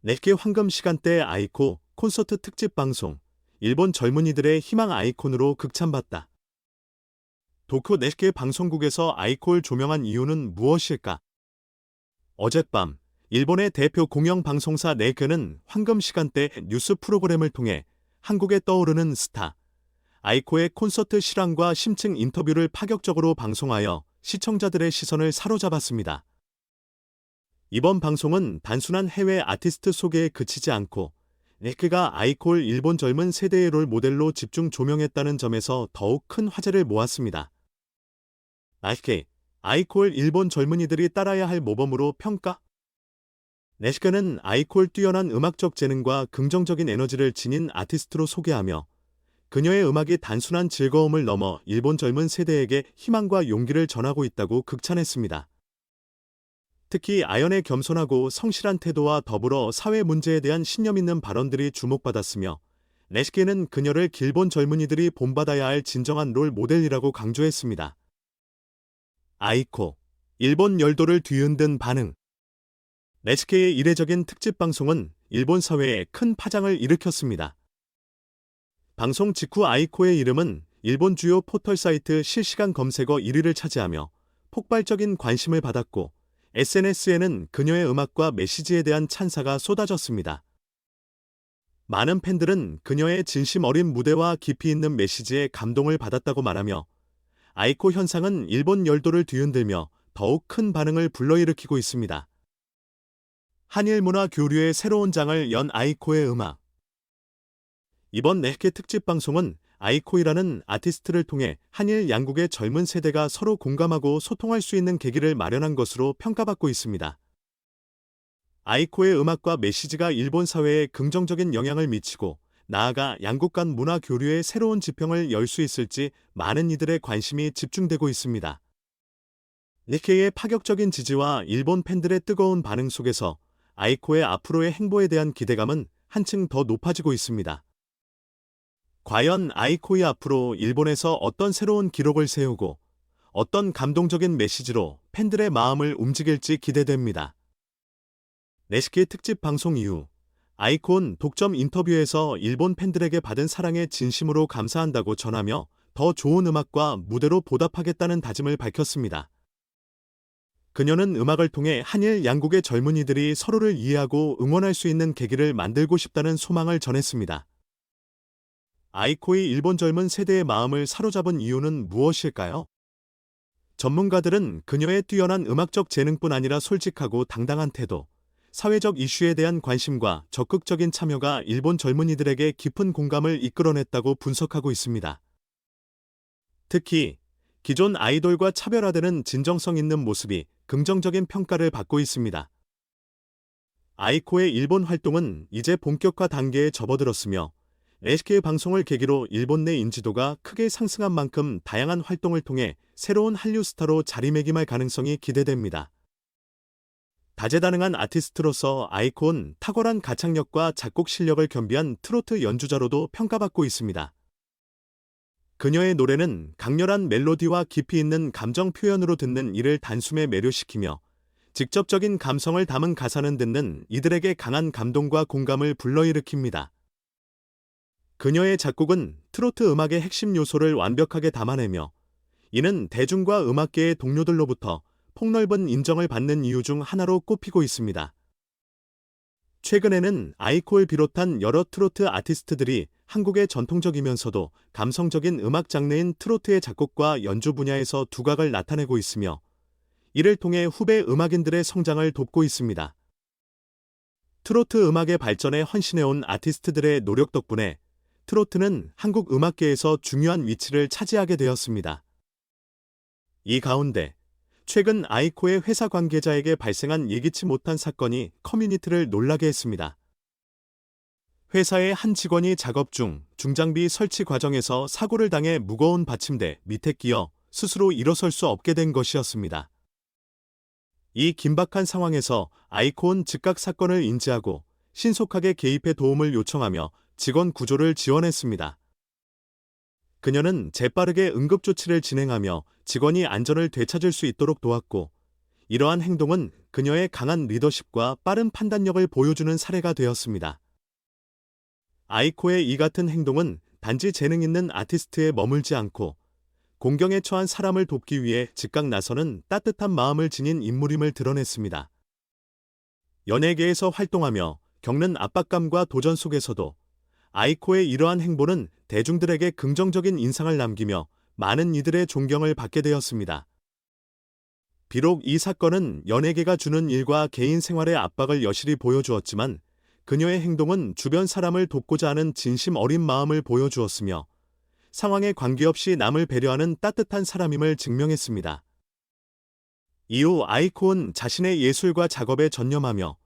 넷개 황금 시간대 아이코 콘서트 특집 방송, 일본 젊은이들의 희망 아이콘으로 극찬받다. 도쿄 넷개 방송국에서 아이코를 조명한 이유는 무엇일까? 어젯밤, 일본의 대표 공영 방송사 네개는 황금 시간대 뉴스 프로그램을 통해 한국에 떠오르는 스타, 아이코의 콘서트 실황과 심층 인터뷰를 파격적으로 방송하여 시청자들의 시선을 사로잡았습니다. 이번 방송은 단순한 해외 아티스트 소개에 그치지 않고 네크가 아이콜 일본 젊은 세대의 롤 모델로 집중 조명했다는 점에서 더욱 큰 화제를 모았습니다. 아이케, 아이콜 일본 젊은이들이 따라야 할 모범으로 평가? 네시카는 아이콜 뛰어난 음악적 재능과 긍정적인 에너지를 지닌 아티스트로 소개하며 그녀의 음악이 단순한 즐거움을 넘어 일본 젊은 세대에게 희망과 용기를 전하고 있다고 극찬했습니다. 특히 아연의 겸손하고 성실한 태도와 더불어 사회 문제에 대한 신념 있는 발언들이 주목받았으며 레시케는 그녀를 길본 젊은이들이 본받아야 할 진정한 롤 모델이라고 강조했습니다. 아이코, 일본 열도를 뒤흔든 반응 레시케의 이례적인 특집 방송은 일본 사회에 큰 파장을 일으켰습니다. 방송 직후 아이코의 이름은 일본 주요 포털 사이트 실시간 검색어 1위를 차지하며 폭발적인 관심을 받았고 SNS에는 그녀의 음악과 메시지에 대한 찬사가 쏟아졌습니다. 많은 팬들은 그녀의 진심 어린 무대와 깊이 있는 메시지에 감동을 받았다고 말하며 아이코 현상은 일본 열도를 뒤흔들며 더욱 큰 반응을 불러일으키고 있습니다. 한일 문화 교류의 새로운 장을 연 아이코의 음악. 이번 네개 특집 방송은 아이코이라는 아티스트를 통해 한일 양국의 젊은 세대가 서로 공감하고 소통할 수 있는 계기를 마련한 것으로 평가받고 있습니다. 아이코의 음악과 메시지가 일본 사회에 긍정적인 영향을 미치고 나아가 양국 간 문화 교류의 새로운 지평을 열 수 있을지 많은 이들의 관심이 집중되고 있습니다. 니케이의 파격적인 지지와 일본 팬들의 뜨거운 반응 속에서 아이코의 앞으로의 행보에 대한 기대감은 한층 더 높아지고 있습니다. 과연 아이코이 앞으로 일본에서 어떤 새로운 기록을 세우고 어떤 감동적인 메시지로 팬들의 마음을 움직일지 기대됩니다. 네시키 특집 방송 이후 아이콘 독점 인터뷰에서 일본 팬들에게 받은 사랑에 진심으로 감사한다고 전하며 더 좋은 음악과 무대로 보답하겠다는 다짐을 밝혔습니다. 그녀는 음악을 통해 한일 양국의 젊은이들이 서로를 이해하고 응원할 수 있는 계기를 만들고 싶다는 소망을 전했습니다. 아이코의 일본 젊은 세대의 마음을 사로잡은 이유는 무엇일까요? 전문가들은 그녀의 뛰어난 음악적 재능뿐 아니라 솔직하고 당당한 태도, 사회적 이슈에 대한 관심과 적극적인 참여가 일본 젊은이들에게 깊은 공감을 이끌어냈다고 분석하고 있습니다. 특히 기존 아이돌과 차별화되는 진정성 있는 모습이 긍정적인 평가를 받고 있습니다. 아이코의 일본 활동은 이제 본격화 단계에 접어들었으며 SK 방송을 계기로 일본 내 인지도가 크게 상승한 만큼 다양한 활동을 통해 새로운 한류 스타로 자리매김할 가능성이 기대됩니다. 다재다능한 아티스트로서 아이콘 탁월한 가창력과 작곡 실력을 겸비한 트로트 연주자로도 평가받고 있습니다. 그녀의 노래는 강렬한 멜로디와 깊이 있는 감정 표현으로 듣는 이를 단숨에 매료시키며 직접적인 감성을 담은 가사는 듣는 이들에게 강한 감동과 공감을 불러일으킵니다. 그녀의 작곡은 트로트 음악의 핵심 요소를 완벽하게 담아내며 이는 대중과 음악계의 동료들로부터 폭넓은 인정을 받는 이유 중 하나로 꼽히고 있습니다. 최근에는 아이콜 비롯한 여러 트로트 아티스트들이 한국의 전통적이면서도 감성적인 음악 장르인 트로트의 작곡과 연주 분야에서 두각을 나타내고 있으며 이를 통해 후배 음악인들의 성장을 돕고 있습니다. 트로트 음악의 발전에 헌신해온 아티스트들의 노력 덕분에 트로트는 한국 음악계에서 중요한 위치를 차지하게 되었습니다. 이 가운데 최근 아이코의 회사 관계자에게 발생한 예기치 못한 사건이 커뮤니티를 놀라게 했습니다. 회사의 한 직원이 작업 중 중장비 설치 과정에서 사고를 당해 무거운 받침대 밑에 끼어 스스로 일어설 수 없게 된 것이었습니다. 이 긴박한 상황에서 아이콘 즉각 사건을 인지하고 신속하게 개입해 도움을 요청하며 직원 구조를 지원했습니다. 그녀는 재빠르게 응급조치를 진행하며 직원이 안전을 되찾을 수 있도록 도왔고, 이러한 행동은 그녀의 강한 리더십과 빠른 판단력을 보여주는 사례가 되었습니다. 아이코의 이 같은 행동은 단지 재능 있는 아티스트에 머물지 않고 공경에 처한 사람을 돕기 위해 즉각 나서는 따뜻한 마음을 지닌 인물임을 드러냈습니다. 연예계에서 활동하며 겪는 압박감과 도전 속에서도 아이코의 이러한 행보는 대중들에게 긍정적인 인상을 남기며 많은 이들의 존경을 받게 되었습니다. 비록 이 사건은 연예계가 주는 일과 개인 생활의 압박을 여실히 보여주었지만 그녀의 행동은 주변 사람을 돕고자 하는 진심 어린 마음을 보여주었으며 상황에 관계없이 남을 배려하는 따뜻한 사람임을 증명했습니다. 이후 아이코는 자신의 예술과 작업에 전념하며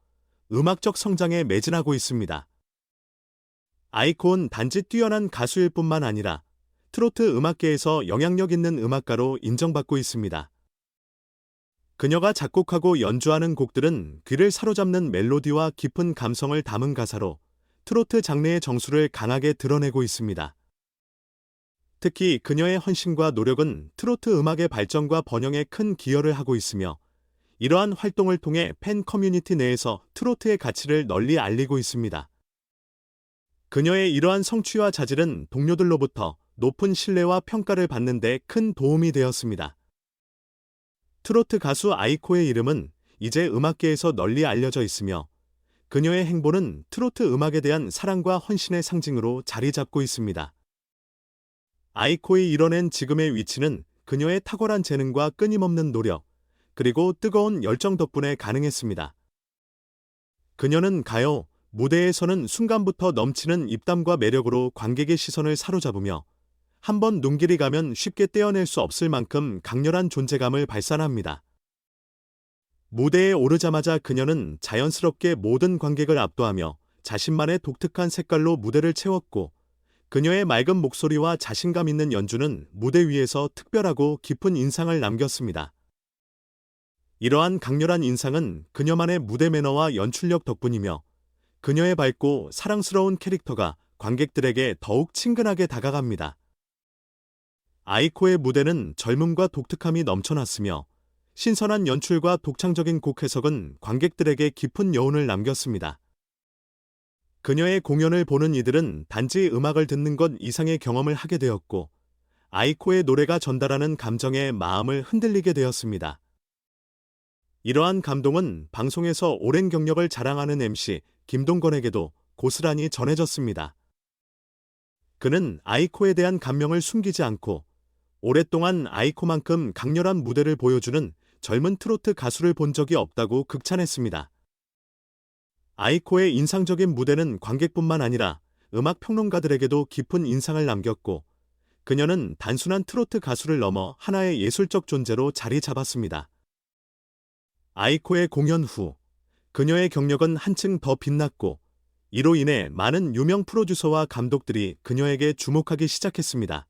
음악적 성장에 매진하고 있습니다. 아이코는 단지 뛰어난 가수일 뿐만 아니라 트로트 음악계에서 영향력 있는 음악가로 인정받고 있습니다. 그녀가 작곡하고 연주하는 곡들은 귀를 사로잡는 멜로디와 깊은 감성을 담은 가사로 트로트 장르의 정수를 강하게 드러내고 있습니다. 특히 그녀의 헌신과 노력은 트로트 음악의 발전과 번영에 큰 기여를 하고 있으며 이러한 활동을 통해 팬 커뮤니티 내에서 트로트의 가치를 널리 알리고 있습니다. 그녀의 이러한 성취와 자질은 동료들로부터 높은 신뢰와 평가를 받는 데 큰 도움이 되었습니다. 트로트 가수 아이코의 이름은 이제 음악계에서 널리 알려져 있으며 그녀의 행보는 트로트 음악에 대한 사랑과 헌신의 상징으로 자리 잡고 있습니다. 아이코의 이뤄낸 지금의 위치는 그녀의 탁월한 재능과 끊임없는 노력, 그리고 뜨거운 열정 덕분에 가능했습니다. 그녀는 가요, 무대에서는 순간부터 넘치는 입담과 매력으로 관객의 시선을 사로잡으며 한 번 눈길이 가면 쉽게 떼어낼 수 없을 만큼 강렬한 존재감을 발산합니다. 무대에 오르자마자 그녀는 자연스럽게 모든 관객을 압도하며 자신만의 독특한 색깔로 무대를 채웠고 그녀의 맑은 목소리와 자신감 있는 연주는 무대 위에서 특별하고 깊은 인상을 남겼습니다. 이러한 강렬한 인상은 그녀만의 무대 매너와 연출력 덕분이며 그녀의 밝고 사랑스러운 캐릭터가 관객들에게 더욱 친근하게 다가갑니다. 아이코의 무대는 젊음과 독특함이 넘쳐났으며 신선한 연출과 독창적인 곡 해석은 관객들에게 깊은 여운을 남겼습니다. 그녀의 공연을 보는 이들은 단지 음악을 듣는 것 이상의 경험을 하게 되었고, 아이코의 노래가 전달하는 감정에 마음을 흔들리게 되었습니다. 이러한 감동은 방송에서 오랜 경력을 자랑하는 MC 김동건에게도 고스란히 전해졌습니다. 그는 아이코에 대한 감명을 숨기지 않고 오랫동안 아이코만큼 강렬한 무대를 보여주는 젊은 트로트 가수를 본 적이 없다고 극찬했습니다. 아이코의 인상적인 무대는 관객뿐만 아니라 음악 평론가들에게도 깊은 인상을 남겼고 그녀는 단순한 트로트 가수를 넘어 하나의 예술적 존재로 자리 잡았습니다. 아이코의 공연 후 그녀의 경력은 한층 더 빛났고 이로 인해 많은 유명 프로듀서와 감독들이 그녀에게 주목하기 시작했습니다.